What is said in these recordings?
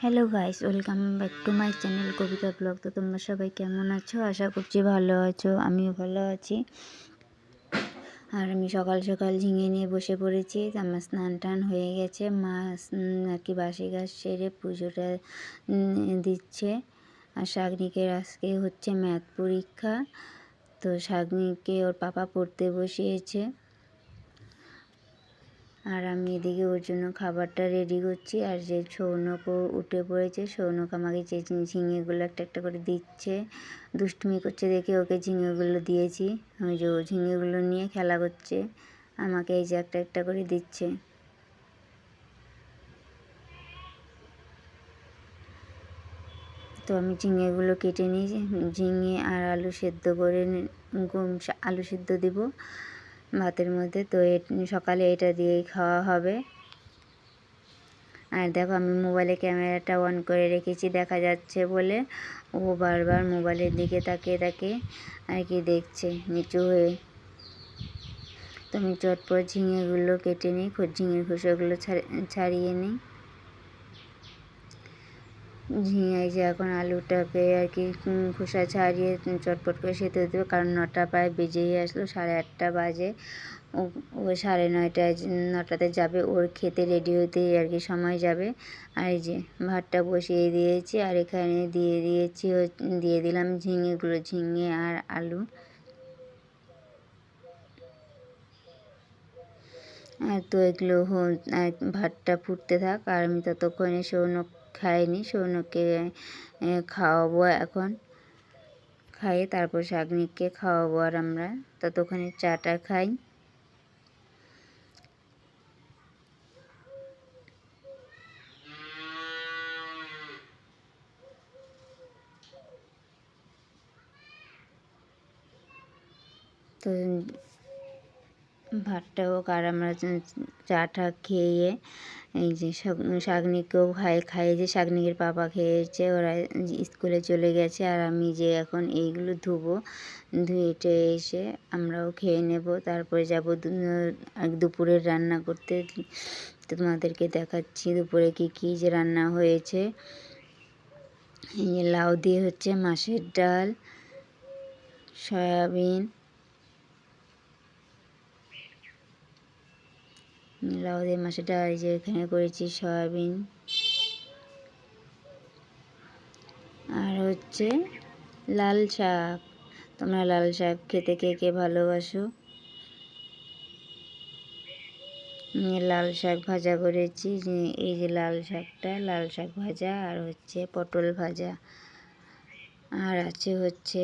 Hello guys welcome back to my channel Kabita blog তো তোমরা সবাই কেমন আছো? আশা করছি ভালো আছো, আমিও ভালো আছি। আর আমি সকাল সকাল ঝিঙে নিয়ে বসে পড়েছি আমার স্নান টান হয়ে গেছে। মা আর কি বাসি গাছ সেরে পুজোটা দিচ্ছে। আর শাগনিকের আজকে হচ্ছে ম্যাথ পরীক্ষা, তো শাগনিকে ওর পাপা পড়তে বসিয়েছে। আর আমি এদিকে ওর জন্য খাবারটা রেডি করছি। আর যে সৌনকও উঠে পড়েছে, সৌনক আমাকে যে ঝিঙেগুলো একটা একটা করে দিচ্ছে, দুষ্টুমি করছে দেখে ওকে ঝিঙেগুলো দিয়েছি। ওই যে ও ঝিঙেগুলো নিয়ে খেলা করছে, আমাকে এই যে একটা একটা করে দিচ্ছে। তো আমি ঝিঙেগুলো কেটে নিই ঝিঙে আর আলু সেদ্ধ করে আলু সেদ্ধ দিব। ভাতের মধ্যে। তো সকালে এটা দিয়েই খাওয়া হবে। আর দেখো আমি মোবাইলে ক্যামেরাটা অন করে রেখেছি, দেখা যাচ্ছে বলে। ও বারবার মোবাইলের দিকে তাকিয়ে তাকে আর কি দেখছে, নিচু হয়ে। তো আমি চটপট ঝিঙেগুলো কেটে নিই ঝিঙের খোসাগুলো ছাড়িয়ে নিই। ঝিঙে যে এখন আলুটাকে আর কি খোসা ছাড়িয়ে চটপট করে সেতে দেবো। কারণ নটা প্রায় বেজেই আসলো, সাড়ে আটটা বাজে। ও ও সাড়ে নয়টায় নটাতে যাবে। ওর খেতে রেডি হতে আর কি সময় যাবে। আর এই যে ভাতটা বসিয়ে দিয়েছি, আর এখানে দিয়ে দিয়েছি দিয়ে দিলাম ঝিঙেগুলো ঝিঙে আর আলু। আর তো এগুলো ভাতটা ফুটতে থাক, আর আমি ততক্ষণে সৌনক খাইনি, সৌনককে খাওয়াবো এখন। খাইয়ে তারপর শাগনিককে খাওয়াবো আর আমরা ততক্ষণে চাটা খাই। তো ভাতটা হোক আর আমরা চাটা খেয়ে এই যে শাগনিকেও খাই খাইয়ে যে শাগনিকের পাপা খেয়েছে, ওরা স্কুলে চলে গেছে, আর আমি যে এখন এইগুলো ধুবো ধুয়ে ধুয়েটে এসে আমরাও খেয়ে নেব। তারপরে যাব দুপুরের রান্না করতে। তোমাদেরকে দেখাচ্ছি দুপুরে কী কী যে রান্না হয়েছে। এই লাউ দিয়ে হচ্ছে মাছের ডাল, সয়াবিন লাউ দিয়ে মাছেরটা এই যে এখানে করেছি সয়াবিন। আর হচ্ছে লাল শাক। তোমরা লাল শাক খেতে কে কে ভালোবাসো? লাল শাক ভাজা করেছি এই যে লাল শাকটা, লাল শাক ভাজা আর হচ্ছে পটল ভাজা। আর আছে হচ্ছে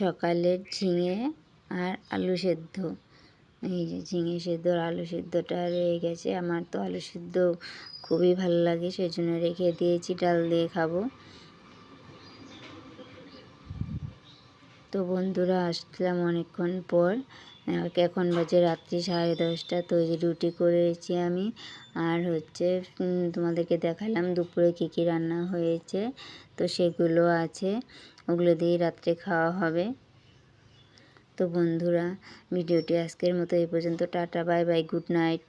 সকালের ঝিঙে আর আলু সেদ্ধ। এই যে ঝিঙে সেদ্ধ, আলু সেদ্ধটা রয়ে গেছে। আমার তো আলু সেদ্ধ খুবই ভালো লাগে সেই জন্য রেখে দিয়েছি, ডাল দিয়ে খাব। তো বন্ধুরা, আসলাম অনেকক্ষণ পর। এখন বাজে রাত্রি সাড়ে দশটা তো রুটি করেছি আমি। আর হচ্ছে তোমাদেরকে দেখালাম দুপুরে কী কী রান্না হয়েছে। তো সেগুলো আছে, ওগুলো দিয়ে রাত্রে খাওয়া হবে। তো বন্ধুরা ভিডিওটি আজকের মতো এই পর্যন্ত। Tata bye bye good night.